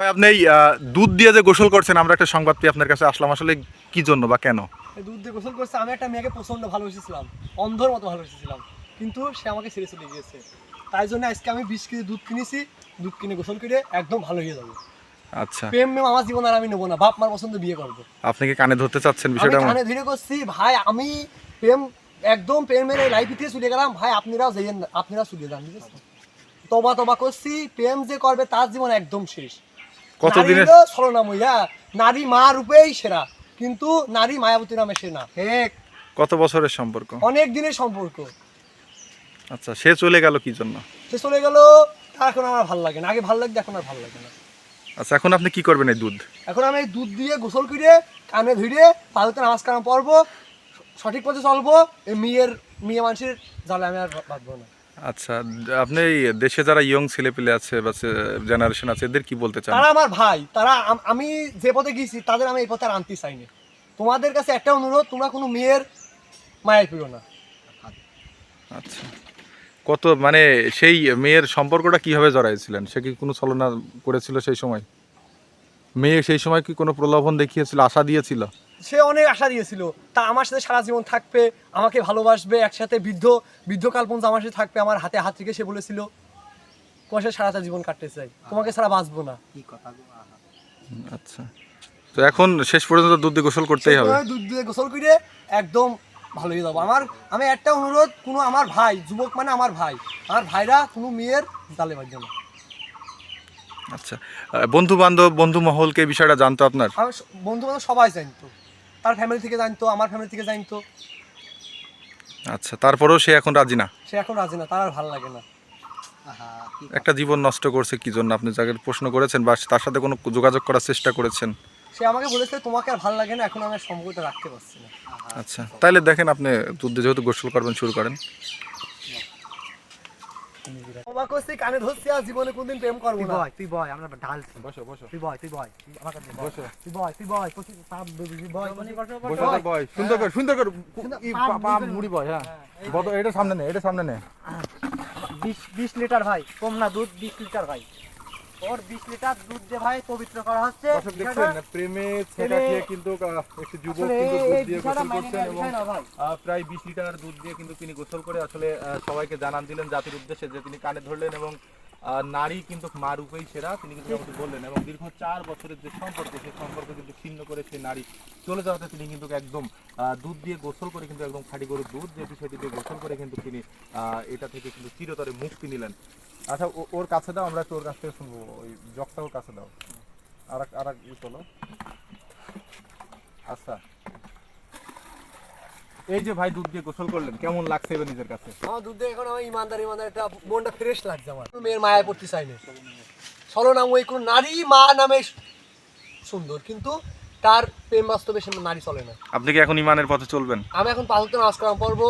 আপনি দুধ দিয়ে যে গোসল করছেন আমরা একটা সংবাদ পেয়ে আপনার কাছে আসলাম। আসলে কি জন্য বা কেন? দুধ দিয়ে গোসল করছে আমি একটা মেয়েকে প্রচণ্ড ভালোবেসেছিলাম অন্ধর মতো ভালোবেসেছিলাম কিন্তু সে আমাকে ছেড়ে চলে গিয়েছে। তাই জন্য আজকে আমি বিশ কেজি দুধ কিনেছি দুধ কিনে গোসল করে একদম ভালো হয়ে যাব। আচ্ছা। প্রেম মেম আমার জীবন আর আমি নেব না বাপ মার পছন্দ বিয়ে করব। আপনি কি কানে ধরতে চাচ্ছেন বিষয়টা কানে ধীরে করছি ভাই আমি প্রেম একদম প্রেমের এই লাইফ থেকে চলে গেলাম ভাই আপনারাও যাইয়েন আপনারা চলে যান ঠিক আছে? তবা তবা করছি প্রেম যে করবে তার জীবন একদম শেষ। কতদিনের ছলনাময়ী নারী মা রূপেই সেরা কিন্তু নারী মায়াবতী নামে সে না কত বছরের সম্পর্ক? অনেক দিনের সম্পর্ক। আচ্ছা সে চলে গেল কি জন্য? সে চলে গেল তা এখন আমার ভালো লাগে না। আগে ভালো লাগতো এখন আর ভালো লাগে না। আচ্ছা এখন আপনি কি করবেন এই দুধ? এখন আমি এই দুধ দিয়ে গোসল করে কানে ধুইরে পালতে নামাজ কালাম পড়ব সঠিক পথে চলবো এই মেয়ের মেয়ে মানুষের জালে আমি আর বাঁধবো না। আচ্ছা আপনি দেশে যারা ইয়ং ছেলেপেলে আছে বা জেনারেশন আছে এদের কি বলতে চান? তারা আমার ভাই তারা আমি যে পথে গেছি তাদের আমি এই পথে আর আনতে চাইনি। তোমাদের কাছে একটা অনুরোধ তোমরা কোনো মেয়ের মায়ের পিড়ো না। আচ্ছা। কত মানে সেই মেয়ের সম্পর্কটা কীভাবে জড়াইছিলেন? সে কি কোনো ছলনা করেছিল সেই সময়? মেয়ে সেই সময় কি কোনো প্রলোভন দেখিয়েছিল আশা দিয়েছিল? সে অনেক আশা দিয়েছিল। তা আমার সাথে সারা জীবন থাকবে আমাকে ভালোবাসবে একসাথে বৃদ্ধ বৃদ্ধকাল পর্যন্ত আমার সাথে থাকবে আমার হাতে হাত রেখে সে বলেছিল তোমার সাথে সারাটা জীবন কাটতে চাই তোমাকে ছাড়া বাঁচবো না। আচ্ছা। তো এখন শেষ পর্যন্ত দুধ দিয়ে গোসল করতেই হবে। দুধ দিয়ে গোসল করে একদম ভালো হয়ে যাব। আমার আমি একটা অনুরোধ কোনো আমার ভাই যুবক মানে আমার ভাই আমার ভাইরা কোনো মেয়ের জালে বাজবে না। আচ্ছা। বন্ধু বান্ধব বন্ধু মহলকে এই বিষয়টা জানতো আপনার? বন্ধু বান্ধব সবাই জানতো। তার ফ্যামিলি থেকে জানতো আমার ফ্যামিলি থেকে জানতো। আচ্ছা তারপরেও সে এখন রাজি না? সে এখন রাজি না তার আর ভালো লাগে না। একটা জীবন নষ্ট করছে কি জন্য? আপনি যাকে প্রশ্ন করেছেন বা তার সাথে কোনো যোগাযোগ করার চেষ্টা করেছেন? সে আমাকে বলেছে তোমাকে আর ভালো লাগে না এখন আমি সম্পর্কটা রাখতে পারছি না। আচ্ছা তাহলে দেখেন আপনি দুধ দিয়ে যেহেতু গোসল করবেন শুরু করেন। অবাক হচ্ছি কানে ধরছি আর জীবনে কোনদিন প্রেম করব তুই না। বয় তুই বয় আমরা ঢালছি। বসো বসো। তুই বয় তুই বয় আমার কাছে বসো। তুই বয় তুই বয় প্রচুর চাপ তুই বয় বসো বয় সুন্দর করে সুন্দর করে ই পা- পা মুড়ি বয় হ্যাঁ। এটা সামনে নে এটা সামনে নে। বিশ বিশ লিটার ভাই কম না দুধ বিশ লিটার ভাই। ওর বিশ লিটার দুধ দিয়ে ভাই পবিত্র করা হচ্ছে দর্শক দেখছেন প্রেমে ছেঁকা খেয়ে কিন্তু একটি যুবক কিন্তু দুধ দিয়ে গোসল করছেন এবং প্রায় বিশ লিটার দুধ দিয়ে কিন্তু তিনি গোসল করে আসলে সবাইকে জানান দিলেন জাতির উদ্দেশ্যে যে তিনি কানে ধরলেন এবং নারী কিন্তু মা রূপেই সেরা তিনি কিন্তু বললেন এবং দীর্ঘ চার বছরের যে সম্পর্ক সেই সম্পর্ক কিন্তু ছিন্ন করে সেই নারী চলে যাওয়াতে তিনি কিন্তু একদম দুধ দিয়ে গোসল করে কিন্তু একদম খাঁটি গরুর দুধ যেহেতু সেটি দিয়ে গোসল করে কিন্তু তিনি আহ, এটা থেকে কিন্তু চিরতরে মুক্তি নিলেন। আচ্ছা ওর কাছে দাও আমরা ওর কাছ থেকে শুনব। ওই জগটা ওর কাছে দাও। আর এক আর এক ই চলো আচ্ছা। এই যে ভাই দুধ দিয়ে গোসল করলেন কেমন লাগছে এবার নিজের কাছে? আমার দুধ দিয়ে এখন আমার ইমানদার ইমানদার একটা মনটা ফ্রেশ লাগছে আমার। মেয়ের মায়ায় পড়তে চাই না। ছলনাম ওই কোন নারী মা নামে সুন্দর কিন্তু তার প্রেম বাস্তবে সে নারী চলে না। আপনি কি এখন ইমানের পথে চলবেন? আমি এখন পাঁচ নামাজ কালাম পড়ব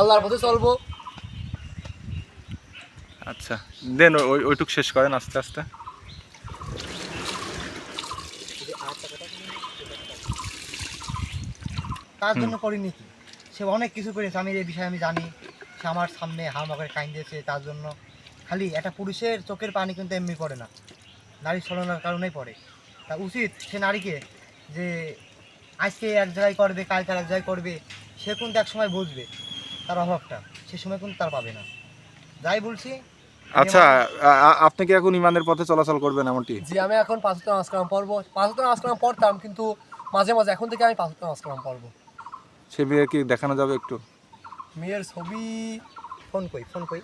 আল্লাহর পথে চলবো। আচ্ছা দেন ওই ওইটুক শেষ করেন আস্তে আস্তে। তার জন্য করিনি? কি সে অনেক কিছু করেছে আমি এই বিষয়ে আমি জানি। সে আমার সামনে হামা করে কাইন দিয়েছে তার জন্য। খালি একটা পুরুষের চোখের পানি কিন্তু এমনি পড়ে না। নারী ছলনার কারণেই পড়ে। তা উচিত সে নারীকে যে আজকে এক জায়গায় করবে কালকে এক জায়গায় করবে সে কিন্তু এক সময় বুঝবে তার অভাবটা। সে সময় কিন্তু তার পাবে না। যাই বলছি আচ্ছা আপনি কি এখন ইমানের পথে চলাচল করবেন এমনটি? জি আমি এখন পাঁচ হতে নামাজ পড়ব পাঁচ নামাজ পড়তাম কিন্তু মাঝে মাঝে এখন থেকে আমি পাঁচ হতে নামাজ পড়ব। সে বিয়ে কি দেখানো যাবে একটু? মেয়ের ছবি ফোন কই ফোন কই